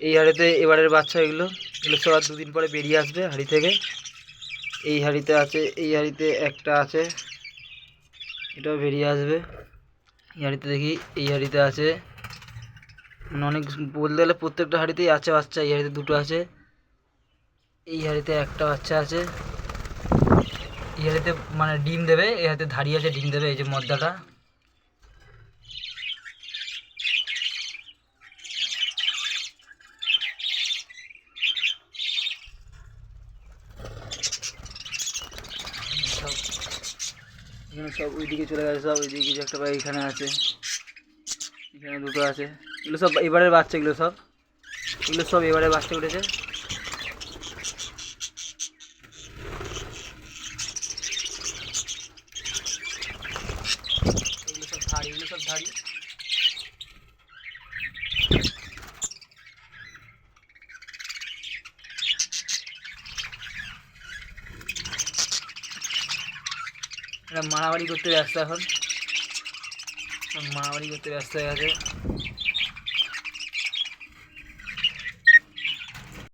এই হাড়িতে এবারের বাচ্চা এগুলো। এগুলো সব আর দুদিন পরে বেরিয়ে আসবে হাড়ি থেকে। এই হাড়িতে আছে, এই হাড়িতে একটা আছে। এটাও বেরিয়ে আসবে। এই হাড়িতে দেখি, এই হাড়িতে আছে। মানে অনেক বলতে গেলে প্রত্যেকটা হাড়িতেই আছে বাচ্চা, এই হাড়িতে দুটো আছে। এই হাড়িতে একটা বাচ্চা আছে। এই হাড়িতে মানে ডিম দেবে, এই হাতে ধাড়ি আছে, ডিম দেবে, এই যে মদ্দাটা সব এখানে সব ওইদিকে চলে গেছে, সব ওইদিকে কিছু একটা পাই এখানে আছে। এখানে দুটো আছে। এগুলো সব এবারের বাচ্চা, এগুলো সব। এগুলো সব এবারে বাচ্চা উঠেছে। এগুলো সব ধাড়ি, এগুলো সব ধাড়ি। এরা মারামারি করতে ব্যস্ত এখন। মারামারি করতে ব্যস্ত হয়ে গেছে।